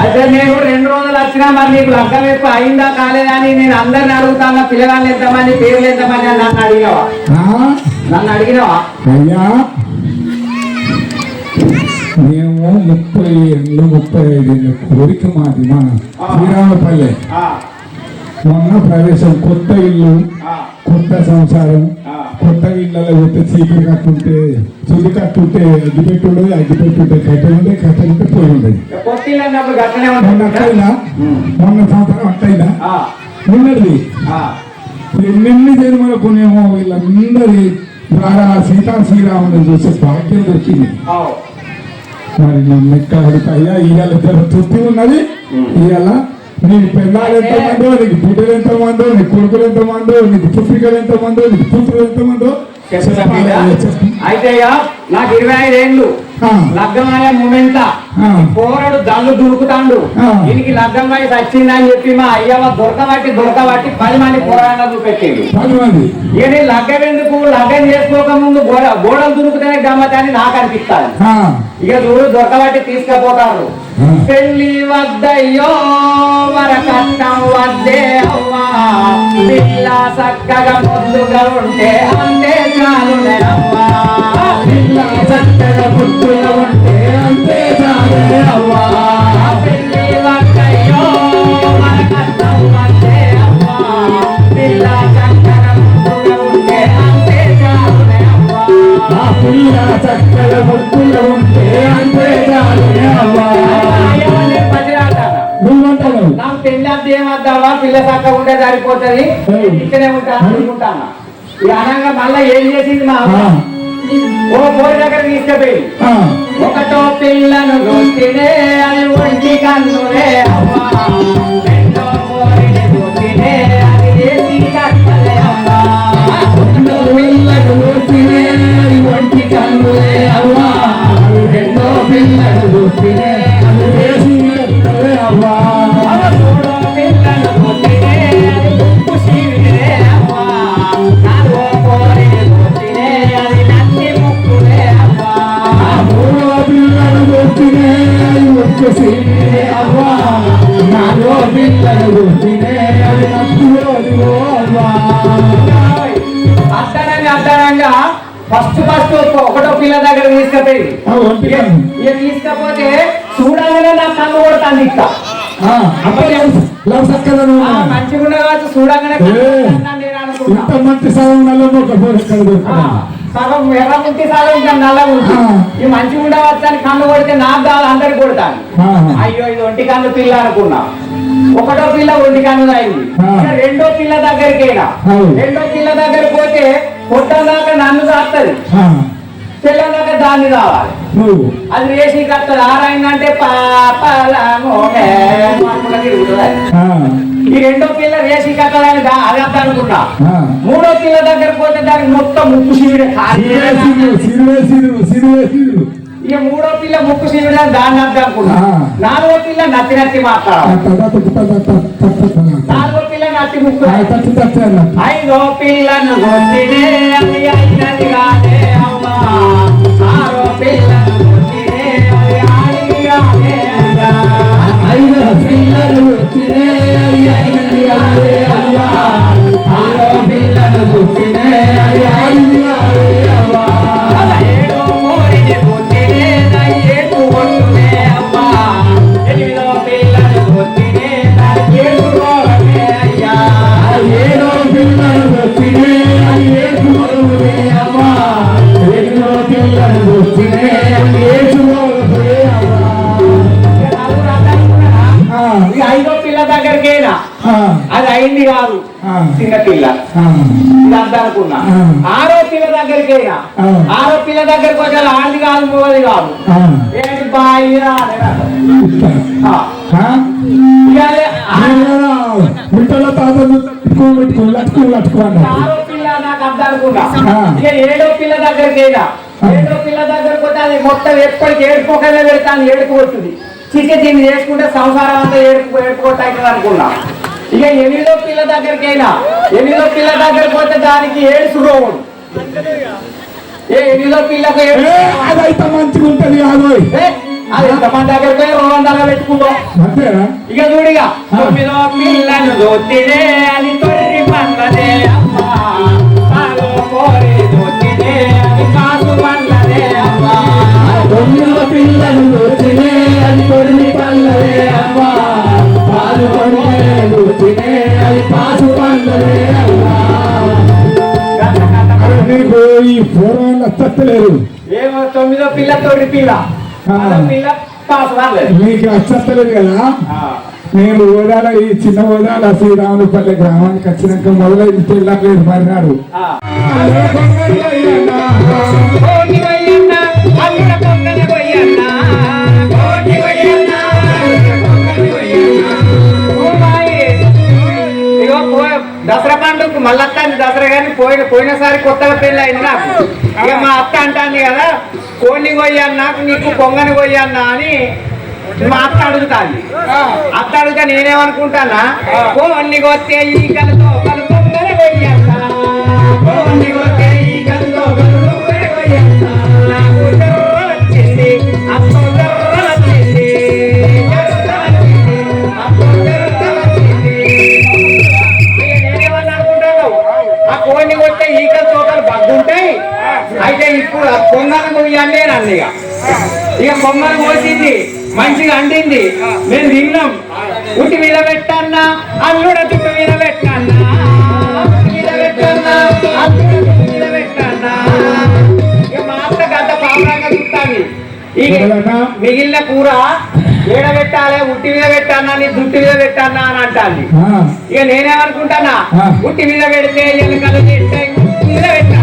అయితే నేను రెండు రోజులు వచ్చినా మరి నీకు లగ్గం ఎక్కువ అయిందా కాలేదా అని నేను అందరిని అడుగుతాను పిల్లగాళ్ళు ఎంతమంది పేర్లు ఎంతమంది అని నన్ను అడిగినావా? నన్ను అడిగినావా? మేము ముప్పై ఏళ్ళు ముప్పై ఐదు ఏళ్ళ కోరిక మాది మన శ్రీరామపల్లి. మొన్న ప్రవేశం కొత్త ఇల్లు కొత్త సంసారం. కొత్త ఇళ్ళలో పోతే చీపురు కట్టుంటే చుడి కట్టుంటే అగ్గి పెట్టుండే అగ్గి పెట్టుంటే కట్టెలు ఉండే కట్టెలు ఉంటే పోయి ఉండేది. మొన్న అట్టయినా మొన్న సంవత్సరం అట్టయినా ఉన్నది ఎన్నెన్ని జన్మలకునేమో వీళ్ళందరి ద్వారా సీతా శ్రీరాముని చూసే భాగ్యం దొరికింది. మరి నన్ను ఎక్కడ అడుగుతాయా ఇవాళ తృప్తి ఉన్నది? ఇవాళ నీకు పెళ్ళాలు ఎంతమందో నీకు బిడ్డలు ఎంతమందో నీ కొడుకులు ఎంతమందో నీకు పుత్రికలు ఎంతమందో నీకు పుత్రులు ఎంతమందో. అయితే నాకు ఇరవై ఐదు ఏళ్ళు లగ్గం అయ్యే మూమెంట. పోరడు దళ్ళు దురుకుతాండు. దీనికి లగ్గం వయసు వచ్చిందని చెప్పి మా అయ్యవ దొరకబట్టి దొరకబట్టి పది మంది పోరాడాలు ఇక నేను లగ్గం ఎందుకు? లగ్గం చేసుకోక ముందు గోడ గోడలు దురుకుతేనే గమ్మత్ అని నాకు అనిపిస్తాను ఇక చూడు దొరకబట్టి తీసుకుపోతారు. పెళ్ళి వద్దయ్యో వరకట్టం వద్దే అవ్వా పిల్ల చక్కగా ముద్దుగా ఉంటే అంతే చాలు అవ్వా పిల్ల చక్కగా పుట్టుగా ఉంటే అంతే చాలు అవ్వా. చక్కగా ఉంటే సరిపోతుంది. ఇక్కడే ఉంటాను అనుకుంటాను ఈ అనంగా మళ్ళీ ఏం చేసింది మా ఓ పోయి దగ్గర తీసుకుపోయి ఆ. ఒకటో పిల్లను దోస్తినే అది ఒంటి కన్నులే అవ్వా తీసుకుపోయి. ఇక తీసుకపోతే చూడగానే నా కన్ను కొడుతుంది ఇక్క ఆ, అబ్బాయి లవ్- లవ్ చక్కదనం ఆ, మంచిగా ఉన్న కావచ్చు చూడగానే ఇంత మంచి సగం సగం ఎర్ర ముట్టి సగం ఇంకా నల్ల. ఈ అని కన్ను కొడితే నాకు కాదు అందరికి కొడతాను. అయ్యో ఇది ఒంటి కన్ను పిల్ల అనుకున్నా. ఒకటో పిల్ల ఒంటి కన్ను అయింది. ఇక రెండో పిల్ల దగ్గరికి అయినా అవును. రెండో పిల్ల దగ్గరికి పోతే పొట్టదాకా నన్ను తాస్తుంది ఆ, తెల్లదాకా దాన్ని కావాలి నువ్వు అది వేసి కట్టదు ఆరైందంటే పాపలమోనే అనుకుంటా తిరుగుతుంది అది. ఆ, ఈ రెండో పిల్ల వేసి కట్టదని దా- అది అర్థం అనుకున్నా. మూడో పిల్ల దగ్గర పోతే దానికి మొత్తం ముక్కు శివుడే. ఇక మూడో పిల్ల ముక్కు శివుడే దాన్ని అర్థం అనుకున్నా. నాలుగో పిల్ల నత్తి నత్తి మాట్లాడాలి. నాలుగో పిల్ల నత్తి ముక్కు. ఐదో పిల్లను కొట్టినే అది అయినది కాదే అయినది అయింది కాదు. చిన్న పిల్ల. ఆ. ఇది అంతా అనుకున్నా. ఆరో పిల్ల దగ్గరికైనా ఆ. ఆరో పిల్ల దగ్గరికి వచ్చే ఆడిది కాదు మూడది కాదు. ఏంటి ఏడో పిల్ల దగ్గరికి అయినా ఏడో పిల్ల దగ్గరకు పోతే అది మొత్తం ఎప్పటికి ఏడుకోకనే పెడతాను ఏడుకు వస్తుంది చికె దీన్ని చేసుకుంటే సంసారం అంతా ఏడుకు ఏడుకోవట్టు అనుకున్నా. ఇక ఎనిమిదో పిల్ల దగ్గరికి అయినా ఎనిమిదో పిల్ల దగ్గరికి పోతే దానికి ఏడుసు రోగుడు. ఏ ఎనిమిదో పిల్లకు ఏడు అదైతే మంచిగా ఉంటది కాదు. అది ఎంతమంది దగ్గర పోయి రెండు వందలుగా పెట్టుకుంటాం. అంతేనా? ఇక చూడిగా తొమ్మిదో పిల్లను దోతినే అది తొర్రి తత్తలేరు ఏమో తొమ్మిదో పిల్ల తొర్రి పిల్ల. పిల్ల పాసు నీకు అచ్చత్తలేదు కదా? నేను ఓదాల ఈ చిన్న ఓదాల శ్రీరాములపల్లి గ్రామానికి వచ్చినాక మొదలైంది పెళ్ళలేదు మరినాడు. పోయిన పోయినసారి కొత్తగా పెళ్ళి అయింది నాకు. ఇక మా అత్త అంటాంది కదా కోడిని కొయ్యన్నా నీకు పొంగని కొయ్యన్నా అని మా అత్త అడుగుతాంది. అత్త అడుగుతా నేనేమనుకుంటానా కోడిని కొత్తే ఈ కలతో కలు పొంగని కొయ్యన్నా కోడిని కొత్తే ఈ కలతో కలు పొంగని కొయ్యన్నా కొయ్యాలి నన్ను ఇక? ఇక పొంగను కోసింది మంచిగా అంటింది. మేము తిన్నాం. ఉట్టి మీద పెట్టన్నా అల్లుడ చుట్టు మీద పెట్టన్నా. మీద పెట్టన్నా అల్లుడ చుట్టు మీద పెట్టన్నా ఇక మా అత్త గంట పాపరంగా చూస్తాను ఇక ఎవరన్నా? మిగిలిన కూర ఏడ పెట్టాలి? ఉట్టి మీద పెట్టానా నీ దుట్టి మీద పెట్టానా అని అంటాంది. ఇక నేనేమనుకుంటానా. ఉట్టి మీద పెడితే ఎలుకలు ఉట్టి మీద పెట్టంట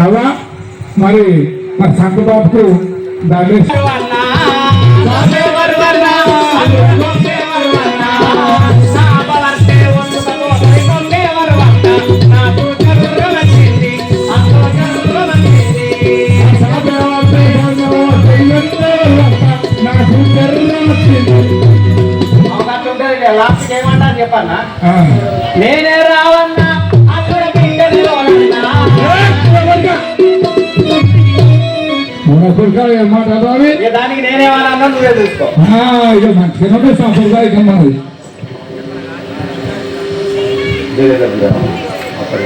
అవా మరి మరి సంతబాబుకు దాని ఆ. నేనే రావన్నా? దానికి నేనేమన్నా నువ్వే చూసుకో. ఇక మంచిగా సాంప్రదాయకం మనది అక్కడ